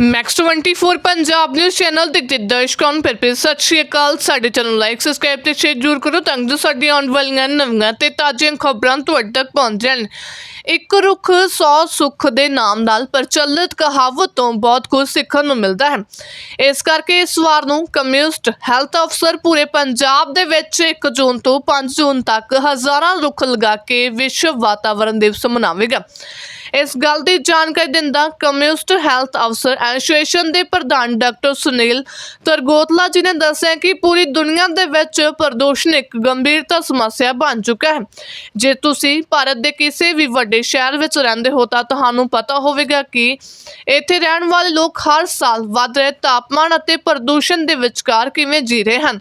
Max 24 Punjab news channel ਦੇ ਦਰਸ਼ਕਾਂ ਨੂੰ ਫਿਰ ਸਤਿ ਸ਼੍ਰੀ ਅਕਾਲ। ਸਾਡੇ ਚੈਨਲ ਲਾਈਕ ਸਬਸਕ੍ਰਾਈਬ ਤੇ ਸ਼ੇਅਰ ਜ਼ਰੂਰ ਕਰੋ ਤਾਂ ਜੋ ਸਾਡੀਆਂ ਆਉਣ ਵਾਲੀਆਂ ਨਵੀਆਂ ਤੇ ਤਾਜ਼ੀਆਂ ਖਬਰਾਂ ਤੁਹਾਡੇ ਤੱਕ ਪਹੁੰਚ ਜਾਣ। ਇੱਕ ਰੁੱਖ 100 ਸੁੱਖ ਦੇ ਨਾਮ ਨਾਲ ਪ੍ਰਚਲਿਤ ਕਹਾਵਤ ਤੋਂ ਬਹੁਤ ਕੁਝ ਸਿੱਖਣ ਨੂੰ ਮਿਲਦਾ ਹੈ। ਇਸ ਕਰਕੇ ਇਸ ਵਾਰ ਨੂੰ ਕਮਿਊਨਿਸਟ ਹੈਲਥ ਅਫਸਰ ਪੂਰੇ ਪੰਜਾਬ ਦੇ ਵਿੱਚ 1 ਜੂਨ ਤੋਂ 5 ਜੂਨ ਤੱਕ ਹਜ਼ਾਰਾਂ ਰੁੱਖ ਲਗਾ ਕੇ ਵਿਸ਼ਵ ਵਾਤਾਵਰਣ ਦਿਵਸ ਮਨਾਵੇਗਾ। ਇਸ ਗੱਲ ਦੀ ਜਾਣਕਾਰੀ ਦਿੰਦਾ ਕਮਿਊਨਿਸਟ ਹੈਲਥ ਅਫਸਰ ਐਸੋਸੀਏਸ਼ਨ ਦੇ ਪ੍ਰਧਾਨ ਡਾਕਟਰ ਸੁਨੀਲ ਤਰਗੋਤਲਾ ਜੀ ਨੇ ਦੱਸਿਆ ਕਿ ਪੂਰੀ ਦੁਨੀਆ ਦੇ ਵਿੱਚ ਪ੍ਰਦੂਸ਼ਣ ਇੱਕ ਗੰਭੀਰਤਾ ਸਮੱਸਿਆ ਬਣ ਚੁੱਕਾ ਹੈ। ਜੇ ਤੁਸੀਂ ਭਾਰਤ ਦੇ ਕਿਸੇ ਵੀ ਵੱਡੇ ਸ਼ਹਿਰ ਵਿੱਚ ਰਹਿੰਦੇ ਹੋ ਤਾਂ ਤੁਹਾਨੂੰ ਪਤਾ ਹੋਵੇਗਾ ਕਿ ਇੱਥੇ ਰਹਿਣ ਵਾਲੇ ਲੋਕ ਹਰ ਸਾਲ ਵੱਧ ਰਹੇ ਤਾਪਮਾਨ ਅਤੇ ਪ੍ਰਦੂਸ਼ਣ ਦੇ ਵਿਚਕਾਰ ਕਿਵੇਂ ਜੀ ਰਹੇ ਹਨ।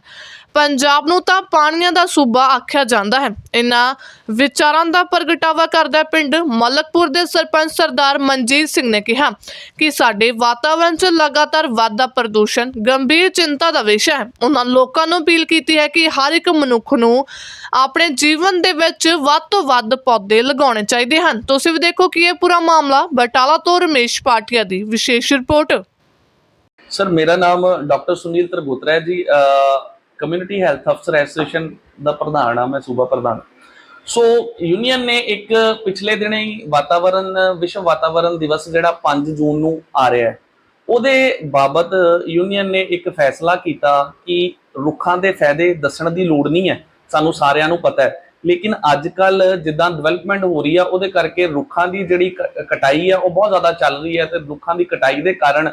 ਪੰਜਾਬ ਨੂੰ ਤਾਂ ਪਾਣੀਆਂ ਦਾ ਸੂਬਾ ਆਖਿਆ ਜਾਂਦਾ ਹੈ। ਇਨ੍ਹਾਂ ਵਿਚਾਰਾਂ ਦਾ ਪ੍ਰਗਟਾਵਾ ਕਰਦਾ ਪਿੰਡ ਮਲਕਪੁਰ ਦੇ ਸਰਪੰਚ ਸਰਦਾਰ ਮਨਜੀਤ ਸਿੰਘ ਨੇ ਕਿਹਾ ਕਿ ਸਾਡੇ ਵਾਤਾਵਰਣ 'ਚ ਲਗਾਤਾਰ ਵਾਧਾ ਪ੍ਰਦੂਸ਼ਣ ਗੰਭੀਰ ਚਿੰਤਾ ਦਾ ਵਿਸ਼ਾ ਹੈ। ਉਹਨਾਂ ਲੋਕਾਂ ਨੂੰ ਅਪੀਲ ਕੀਤੀ ਹੈ ਕਿ ਹਰ ਇੱਕ ਮਨੁੱਖ ਨੂੰ ਆਪਣੇ ਜੀਵਨ ਦੇ ਵਿੱਚ ਵੱਧ ਤੋਂ ਵੱਧ ਪੌਦੇ ਲਗਾਉਣੇ ਚਾਹੀਦੇ ਹਨ। ਤੁਸੀਂ ਵੀ ਦੇਖੋ ਕਿ ਇਹ ਪੂਰਾ ਮਾਮਲਾ ਬਟਾਲਾ ਤੋਂ ਰਮੇਸ਼ ਪਾਟਿਆ ਦੀ ਵਿਸ਼ੇਸ਼ ਰਿਪੋਰਟ। ਸਰ, ਮੇਰਾ ਨਾਮ ਡਾਕਟਰ ਸੁਨੀਲ ਤਰਗੋਤਰਾ ਹੈ ਜੀ। ਕਮਿਊਨਿਟੀ ਹੈਲਥ ਅਫਸਰ ਐਸੋਸੀਏਸ਼ਨ ਦਾ ਪ੍ਰਧਾਨ ਆ, ਮੈਂ ਸੂਬਾ ਪ੍ਰਧਾਨ। ਸੋ ਯੂਨੀਅਨ ਨੇ ਇੱਕ ਪਿਛਲੇ ਦਿਨੇ ਹੀ ਵਾਤਾਵਰਣ ਵਿਸ਼ਵ ਵਾਤਾਵਰਣ ਦਿਵਸ ਜਿਹੜਾ 5 ਜੂਨ ਨੂੰ ਆ ਰਿਹਾ ਹੈ, ਉਹਦੇ ਬਾਬਤ ਯੂਨੀਅਨ ਨੇ ਇੱਕ ਫੈਸਲਾ ਕੀਤਾ ਕਿ ਰੁੱਖਾਂ ਦੇ ਫਾਇਦੇ ਦੱਸਣ ਦੀ ਲੋੜ ਨਹੀਂ ਹੈ, ਸਾਨੂੰ ਸਾਰਿਆਂ ਨੂੰ ਪਤਾ ਹੈ। ਲੇਕਿਨ ਅੱਜ ਕੱਲ ਜਿੱਦਾਂ ਡਿਵੈਲਪਮੈਂਟ ਹੋ ਰਹੀ ਆ, ਉਹਦੇ ਕਰਕੇ ਰੁੱਖਾਂ ਦੀ ਜਿਹੜੀ ਕ- ਕਟਾਈ ਆ, ਉਹ ਬਹੁਤ ਜ਼ਿਆਦਾ ਚੱਲ ਰਹੀ ਹੈ ਤੇ ਰੁੱਖਾਂ ਦੀ ਕਟਾਈ ਦੇ ਕਾਰਨ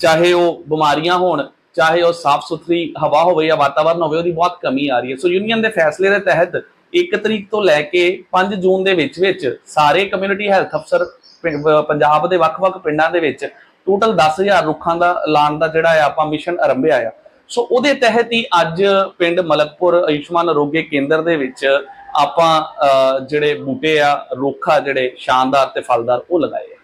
ਚਾਹੇ ਉਹ ਬਿਮਾਰੀਆਂ ਹੋਣ ਚਾਹੇ ਉਹ ਸਾਫ਼ ਸੁਥਰੀ ਹਵਾ ਹੋਵੇ ਜਾਂ ਵਾਤਾਵਰਨ ਹੋਵੇ, ਉਹਦੀ ਬਹੁਤ ਕਮੀ ਆ ਰਹੀ ਹੈ। ਸੋ ਯੂਨੀਅਨ ਦੇ ਫੈਸਲੇ ਦੇ ਤਹਿਤ 1 ਤਰੀਕ ਤੋਂ ਲੈ ਕੇ 5 ਜੂਨ ਦੇ ਵਿੱਚ ਵਿੱਚ ਸਾਰੇ ਕਮਿਊਨਿਟੀ ਹੈਲਥ ਅਫਸਰ ਪਿੰ- ਪੰਜਾਬ ਦੇ ਵੱਖ-ਵੱਖ ਪਿੰਡਾਂ ਦੇ ਵਿੱਚ ਟੋਟਲ 10000 ਰੁੱਖਾਂ ਦਾ ਐਲਾਨ ਦਾ ਜਿਹੜਾ ਹੈ ਆਪਾਂ ਮਿਸ਼ਨ ਆਰੰਭਿਆ ਆ। ਸੋ ਉਹਦੇ ਤਹਿਤ ਹੀ ਅੱਜ ਪਿੰਡ ਮਲਕਪੁਰ ਆਯੁਸ਼ਮਾਨ ਅਰੋਗਯ ਕੇਂਦਰ ਦੇ ਵਿੱਚ ਆਪਾਂ ਜਿਹੜੇ ਬੂਟੇ ਆ, ਰੁੱਖ ਆ ਜਿਹੜੇ ਸ਼ਾਨਦਾਰ ਤੇ ਫਲਦਾਰ, ਉਹ ਲਗਾਏ ਆ।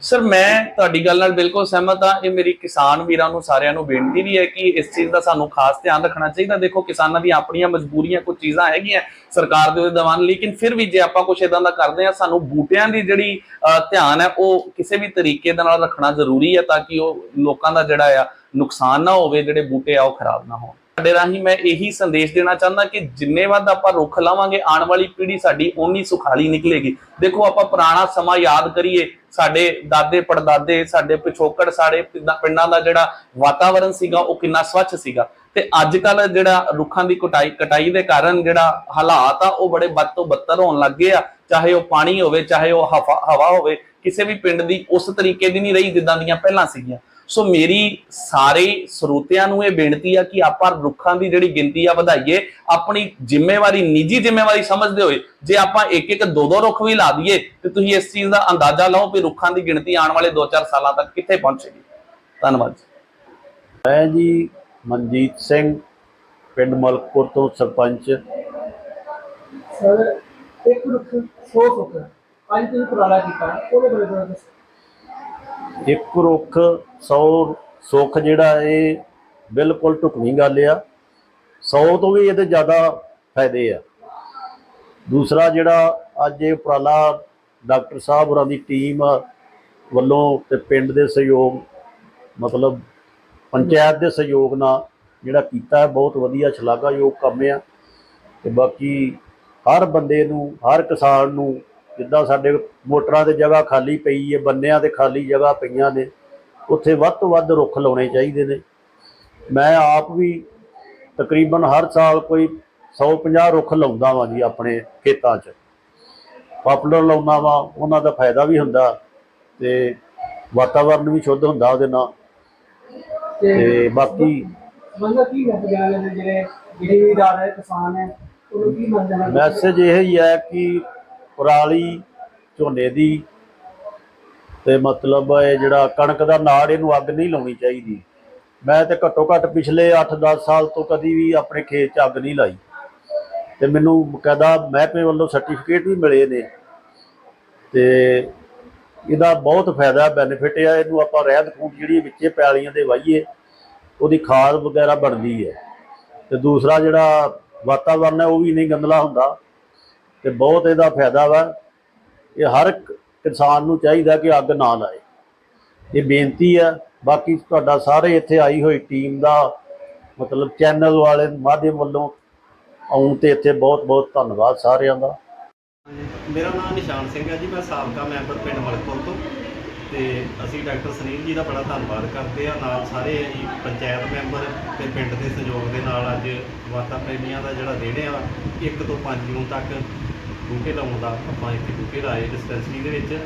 ਸਰ, ਮੈਂ ਤੁਹਾਡੀ ਗੱਲ ਨਾਲ ਬਿਲਕੁਲ ਸਹਿਮਤ ਹਾਂ। ਇਹ ਮੇਰੀ ਕਿਸਾਨ ਵੀਰਾਂ ਨੂੰ ਸਾਰਿਆਂ ਨੂੰ ਬੇਨਤੀ ਵੀ ਹੈ ਕਿ ਇਸ ਚੀਜ਼ ਦਾ ਸਾਨੂੰ ਖਾਸ ਧਿਆਨ ਰੱਖਣਾ ਚਾਹੀਦਾ। ਦੇਖੋ, ਕਿਸਾਨਾਂ ਦੀਆਂ ਆਪਣੀਆਂ ਮਜਬੂਰੀਆਂ ਕੁਝ ਚੀਜ਼ਾਂ ਹੈਗੀਆਂ ਸਰਕਾਰ ਦੇ ਦਵਾਨ ਲੇਕਿਨ ਫਿਰ ਵੀ ਜੇ ਆਪਾਂ ਕੁਝ ਇਦਾਂ ਦਾ ਕਰਦੇ ਆ ਸਾਨੂੰ ਬੂਟਿਆਂ ਦੀ ਜਿਹੜੀ ਧਿਆਨ ਹੈ, ਉਹ ਕਿਸੇ ਵੀ ਤਰੀਕੇ ਦੇ ਨਾਲ ਰੱਖਣਾ ਜ਼ਰੂਰੀ ਹੈ ਤਾਂ ਕਿ ਉਹ ਲੋਕਾਂ ਦਾ ਜਿਹੜਾ ਆ ਨੁਕਸਾਨ ਨਾ ਹੋਵੇ, ਜਿਹੜੇ ਬੂਟੇ ਆ, ਉਹ ਖਰਾਬ ਨਾ ਹੋਣ। ਸਾਡੇ ਰਾਹੀਂ ਮੈਂ ਇਹੀ ਸੰਦੇਸ਼ ਦੇਣਾ ਚਾਹੁੰਦਾ ਕਿ ਜਿੰਨੇ ਵੱਧ ਆਪਾਂ ਰੁੱਖ ਲਾਵਾਂਗੇ, ਆਉਣ ਵਾਲੀ ਪੀੜ੍ਹੀ ਸਾਡੀ ਓਨੀ ਸੁਖਾਲੀ ਨਿਕਲੇਗੀ। ਦੇਖੋ, ਆਪਾਂ ਪੁਰਾਣਾ ਸਮਾਂ ਯਾਦ ਕਰੀਏ, ਸਾਡੇ ਦਾਦੇ ਪੜਦਾਦੇ, ਸਾਡੇ ਪਿਛੋਕੜ, ਸਾਡੇ ਪਿੰਡਾਂ ਦਾ ਜਿਹੜਾ ਵਾਤਾਵਰਣ ਸੀਗਾ, ਉਹ ਕਿੰਨਾ ਸਵੱਛ ਸੀਗਾ। ਤੇ ਅੱਜ ਕੱਲ ਜਿਹੜਾ ਰੁੱਖਾਂ ਦੀ ਕਟਾਈ ਕਟਾਈ ਦੇ ਕਾਰਨ ਜਿਹੜਾ ਹਾਲਾਤ ਆ, ਉਹ ਬੜੇ ਬਦ ਤੋਂ ਬੱਤਰ ਹੋਣ ਲੱਗੇ ਆ। ਚਾਹੇ ਉਹ ਪਾਣੀ ਹੋਵੇ, ਚਾਹੇ ਉਹ ਹਵਾ ਹਵਾ ਹੋਵੇ, ਕਿਸੇ ਵੀ ਪਿੰਡ ਦੀ ਉਸ ਤਰੀਕੇ ਦੀ ਨਹੀਂ ਰਹੀ ਜਿੱਦਾਂ ਦੀਆਂ ਪਹਿਲਾਂ ਸੀਗੀਆਂ। ਸੋ ਮੇਰੀ ਸਾਰੇ ਸਰੋਤਿਆਂ ਨੂੰ ਇਹ ਬੇਨਤੀ ਆ ਕਿ ਆਪਾਂ ਰੁੱਖਾਂ ਦੀ ਜਿਹੜੀ ਗਿਣਤੀ ਆ ਵਧਾਈਏ ਆਪਣੀ ਜ਼ਿੰਮੇਵਾਰੀ ਨਿੱਜੀ ਜ਼ਿੰਮੇਵਾਰੀ ਸਮਝਦੇ ਹੋਏ ਜੇ ਆਪਾਂ ਇੱਕ ਇੱਕ ਦੋ ਦੋ ਰੁੱਖ ਵੀ ਲਾ ਦਈਏ ਤੇ ਤੁਸੀਂ ਇਸ ਚੀਜ਼ ਦਾ ਅੰਦਾਜ਼ਾ ਲਾਓ ਕਿ ਰੁੱਖਾਂ ਦੀ ਗਿਣਤੀ ਆਉਣ ਵਾਲੇ 2-4 ਸਾਲਾਂ ਤੱਕ ਕਿੱਥੇ ਪਹੁੰਚੇਗੀ। ਧੰਨਵਾਦ ਜੀ। ਮੈਂ ਜੀ ਮਨਜੀਤ ਸਿੰਘ ਪਿੰਡ ਮਲਕਪੁਰ ਤੋਂ ਸਰਪੰਚ। ਸਰ ਇੱਕ ਰੁੱਖ 100 ਰੁੱਖ ਅੱਜ ਤੁਸੀਂ ਉਪਰਾਲਾ ਕੀਤਾ ਉਹਦੇ ਬਾਰੇ ਦੱਸੋ। ਇੱਕ ਰੁੱਖ 100 ਸੁੱਖ ਜਿਹੜਾ ਇਹ ਬਿਲਕੁਲ ਢੁਕਵੀਂ ਗੱਲ ਆ। 100 ਤੋਂ ਵੀ ਇਹਦੇ ਜ਼ਿਆਦਾ ਫਾਇਦੇ ਆ। ਦੂਸਰਾ ਜਿਹੜਾ ਅੱਜ ਇਹ ਉਪਰਾਲਾ ਡਾਕਟਰ ਸਾਹਿਬ ਹੋਰਾਂ ਦੀ ਟੀਮ ਵੱਲੋਂ ਤੇ ਪਿੰਡ ਦੇ ਸਹਿਯੋਗ, ਮਤਲਬ ਪੰਚਾਇਤ ਦੇ ਸਹਿਯੋਗ ਨਾਲ ਜਿਹੜਾ ਕੀਤਾ ਹੈ, ਬਹੁਤ ਵਧੀਆ ਸ਼ਲਾਘਾਯੋਗ ਕੰਮ ਆ। ਤੇ ਬਾਕੀ ਹਰ ਬੰਦੇ ਨੂੰ, ਹਰ ਕਿਸਾਨ ਨੂੰ ਜਿੱਦਾਂ ਸਾਡੇ ਮੋਟਰਾਂ ਤੇ ਜਗ੍ਹਾ ਖਾਲੀ ਪਈ ਹੈ ਬੰਨਿਆਂ ਤੇ ਖਾਲੀ ਜਗ੍ਹਾ ਪਈਆਂ ਨੇ ਉੱਥੇ ਵੱਧ ਤੋਂ ਵੱਧ ਰੁੱਖ ਲਾਉਣੇ ਚਾਹੀਦੇ ਨੇ। ਮੈਂ ਆਪ ਵੀ ਤਕਰੀਬਨ ਹਰ ਸਾਲ ਕੋਈ 150 ਰੁੱਖ ਲਾਉਂਦਾ ਵਾਂ ਜੀ ਆਪਣੇ ਖੇਤਾਂ 'ਚ। ਪਾਪੂਲਰ ਲਾਉਂਦਾ ਵਾਂ ਉਹਨਾਂ ਦਾ ਫਾਇਦਾ ਵੀ ਹੁੰਦਾ ਤੇ ਵਾਤਾਵਰਨ ਵੀ ਸ਼ੁੱਧ ਹੁੰਦਾ ਉਹਦੇ ਨਾਲ। ਤੇ ਬਾਕੀ ਕੀ ਮੈਸੇਜ ਜਿਹੜੇ ਕਿਸਾਨ ਹੈ ਉਹਨੂੰ ਕੀ? ਮੈਸੇਜ ਇਹ ਹੀ ਹੈ ਕਿ ਪਰਾਲੀ ਝੋਨੇ ਦੀ। ਤੇ ਮਤਲਬ ਇਹ ਜਿਹੜਾ ਕਣਕ ਦਾ ਨਾੜ ਇਹਨੂੰ ਅੱਗ ਨਹੀਂ ਲਾਉਣੀ ਚਾਹੀਦੀ। ਮੈਂ ਤੇ ਘੱਟੋ ਘੱਟ ਪਿਛਲੇ 8-10 ਸਾਲ ਤੋਂ ਕਦੀ ਵੀ ਆਪਣੇ ਖੇਤ 'ਚ ਅੱਗ ਨਹੀਂ ਲਾਈ। ਤੇ ਮੈਨੂੰ ਬਕਾਇਦਾ ਮਹਿਕਮੇ ਵੱਲੋਂ ਸਰਟੀਫਿਕੇਟ ਵੀ ਮਿਲੇ ਨੇ। ਤੇ ਇਹਦਾ ਬਹੁਤ ਫਾਇਦਾ ਬੈਨੀਫਿਟ ਆ, ਇਹਨੂੰ ਆਪਾਂ ਰਹਿੰਦ ਖੂੰਦ ਜਿਹੜੀ ਵਿੱਚੇ ਪੈਲੀਆਂ ਦੇ ਵਾਹੀਏ, ਉਹਦੀ ਖਾਦ ਵਗੈਰਾ ਬਣਦੀ ਹੈ। ਤੇ ਦੂਸਰਾ ਜਿਹੜਾ ਵਾਤਾਵਰਨ ਹੈ, ਉਹ ਵੀ ਨਹੀਂ ਗੰਦਲਾ ਹੁੰਦਾ। ਤੇ ਬਹੁਤ ਇਹਦਾ ਫਾਇਦਾ ਵਾ। ਇਹ ਹਰ ਕਿਸਾਨ ਨੂੰ ਚਾਹੀਦਾ ਕਿ ਅੱਗ ਨਾ ਲਾਏ। ਇਹ ਬੇਨਤੀ ਆ, ਬਾਕੀ ਤੁਹਾਡਾ ਸਾਰੇ ਇੱਥੇ ਆਈ ਹੋਈ ਟੀਮ ਦਾ ਮਤਲਬ ਚੈਨਲ ਵਾਲੇ ਮਾਧਿਅਮ ਵੱਲੋਂ ਆਉਣ ਤੇ ਇੱਥੇ ਬਹੁਤ ਬਹੁਤ ਧੰਨਵਾਦ ਸਾਰਿਆਂ ਦਾ। ਮੇਰਾ ਨਾਮ ਨਿਸ਼ਾਨ ਸਿੰਘ ਹੈ ਜੀ, ਮੈਂ ਸਾਬਕਾ ਮੈਂਬਰ ਪਿੰਡ ਮਲਕਪੁਰ ਤੋਂ। ਤੇ ਅਸੀਂ ਡਾਕਟਰ ਸੁਨੀਲ ਜੀ ਦਾ ਬੜਾ ਧੰਨਵਾਦ ਕਰਦੇ ਆ। ਨਾਲ ਸਾਰੇ ਜੀ ਪੰਚਾਇਤ ਮੈਂਬਰ ਤੇ ਪਿੰਡ ਦੇ ਸਹਿਯੋਗ ਦੇ ਨਾਲ ਅੱਜ ਵਾਤਾ ਪ੍ਰੇਮੀਆਂ ਦਾ ਜਿਹੜਾ ਦਿਨ ਆ 1 ਤੋਂ 5 ਜੂਨ ਤੱਕ ਬੂਟੇ ਲਾਉਣ ਦਾ ਆਪਾਂ ਇੱਥੇ ਬੂਟੇ ਲਾਏ ਡਿਸਪੈਂਸਰੀ ਦੇ ਵਿੱਚ।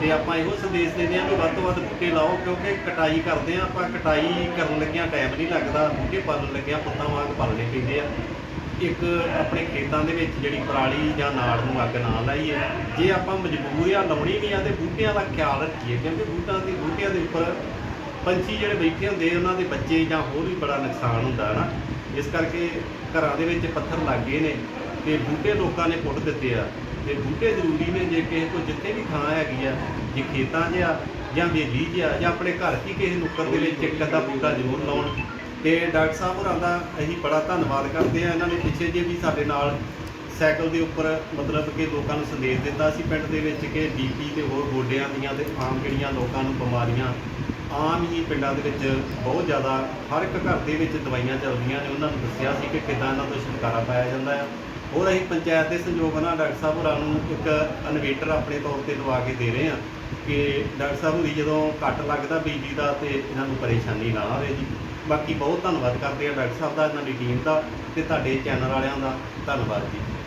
ਤੇ ਆਪਾਂ ਇਹੋ ਸੰਦੇਸ਼ ਦਿੰਦੇ ਆ ਵੀ ਵੱਧ ਤੋਂ ਵੱਧ ਬੂਟੇ ਲਾਓ ਕਿਉਂਕਿ ਕਟਾਈ ਕਰਦੇ ਆ ਆਪਾਂ। ਕਟਾਈ ਕਰਨ ਲੱਗਿਆਂ ਟਾਈਮ ਨਹੀਂ ਲੱਗਦਾ, ਬੂਟੇ ਪਾਲਣ ਲੱਗਿਆਂ ਪੁੱਤਾਂ ਵਾਂਗ ਪਾਲਣੇ ਪੈਂਦੇ ਆ। ਇੱਕ ਆਪਣੇ ਖੇਤਾਂ ਦੇ ਵਿੱਚ ਜਿਹੜੀ ਪਰਾਲੀ ਜਾਂ ਨਾੜ ਨੂੰ ਅੱਗ ਨਾ ਲਾਈਏ, ਜੇ ਆਪਾਂ ਮਜਬੂਰ ਆ ਲਾਉਣੀ ਵੀ ਆ ਤੇ ਬੂਟਿਆਂ ਦਾ ਖਿਆਲ ਰੱਖੀਏ, ਕਿਉਂਕਿ ਬੂਟਾਂ ਦੀ ਬੂਟਿਆਂ ਦੇ ਉੱਪਰ ਪੰਛੀ ਜਿਹੜੇ ਬੈਠੇ ਹੁੰਦੇ ਉਹਨਾਂ ਦੇ ਬੱਚੇ ਜਾਂ ਹੋਰ ਵੀ ਬੜਾ ਨੁਕਸਾਨ ਹੁੰਦਾ ਹੈ ਨਾ। ਇਸ ਕਰਕੇ ਘਰਾਂ ਦੇ ਵਿੱਚ ਪੱਥਰ ਲੱਗ ਗਏ ਨੇ। ਤੇ ਬੂਟੇ ਲੋਕਾਂ ਨੇ ਪੁੱਟ ਦਿੱਤੇ ਆ। ਤੇ ਬੂਟੇ ਜ਼ਰੂਰੀ ਨੇ ਜੇ ਕਿਸੇ ਕੋਲ ਜਿੱਥੇ ਵੀ ਥਾਂ ਹੈਗੀ ਆ, ਜੇ ਖੇਤਾਂ 'ਚ ਆ ਜਾਂ ਬੇਲੀ 'ਚ ਆ ਜਾਂ ਆਪਣੇ ਘਰ 'ਚ ਹੀ ਕਿਸੇ ਨੁੱਕਰ ਦੇ ਵਿੱਚ ਇੱਕ ਅੱਧਾ ਬੂਟਾ ਜ਼ਰੂਰ ਲਾਉਣ। ਤੇ ਡਾਕਟਰ ਸਾਹਿਬ ਹੋਰਾਂ ਦਾ ਅਸੀਂ ਬੜਾ ਧੰਨਵਾਦ ਕਰਦੇ ਆ। ਇਹਨਾਂ ਨੇ ਪਿੱਛੇ ਜੇ ਵੀ ਸਾਡੇ ਨਾਲ ਸਾਈਕਲ ਦੇ ਉੱਪਰ ਮਤਲਬ ਕਿ ਲੋਕਾਂ ਨੂੰ ਸੰਦੇਸ਼ ਦਿੱਤਾ ਸੀ ਪਿੰਡ ਦੇ ਵਿੱਚ ਕਿ ਬੀਪੀ ਤੇ ਹੋਰ ਗੋਡਿਆਂ ਦੀਆਂ ਤੇ ਆਮ ਜਿਹੜੀਆਂ ਲੋਕਾਂ ਨੂੰ ਬਿਮਾਰੀਆਂ, ਆਮ ਹੀ ਪਿੰਡਾਂ ਦੇ ਵਿੱਚ ਬਹੁਤ ਜ਼ਿਆਦਾ, ਹਰ ਇੱਕ ਘਰ ਦੇ ਵਿੱਚ ਦਵਾਈਆਂ ਚੱਲਦੀਆਂ ਨੇ। ਉਹਨਾਂ ਨੂੰ ਦੱਸਿਆ ਸੀ ਕਿ ਕਿੱਦਾਂ ਇਹਨਾਂ ਤੋਂ ਛੁਟਕਾਰਾ ਪਾਇਆ ਜਾਂਦਾ ਹੈ ਹੋਰ ਅਸੀਂ ਪੰਚਾਇਤ ਦੇ ਸੰਯੋਗ ਨਾਲ ਡਾਕਟਰ ਸਾਹਿਬ ਹੋਰਾਂ ਨੂੰ ਇੱਕ ਇਨਵੇਟਰ ਆਪਣੇ ਤੌਰ ਤੇ ਲਵਾ ਕੇ ਦੇ ਰਹੇ ਹਾਂ ਕਿ ਡਾਕਟਰ ਸਾਹਿਬ ਹੋਰੀ ਜਦੋਂ ਕੱਟ ਲੱਗਦਾ ਬਿਜਲੀ ਦਾ ਤੇ ਇਹਨਾਂ ਨੂੰ ਪਰੇਸ਼ਾਨੀ ਨਾ ਆਵੇ ਜੀ। ਬਾਕੀ ਬਹੁਤ ਧੰਨਵਾਦ ਕਰਦੇ ਆ ਡਾਕਟਰ ਸਾਹਿਬ ਦਾ, ਇਹਨਾਂ ਦੀ ਟੀਮ ਦਾ ਤੇ ਤੁਹਾਡੇ ਚੈਨਲ ਵਾਲਿਆਂ ਦਾ। ਧੰਨਵਾਦ ਜੀ।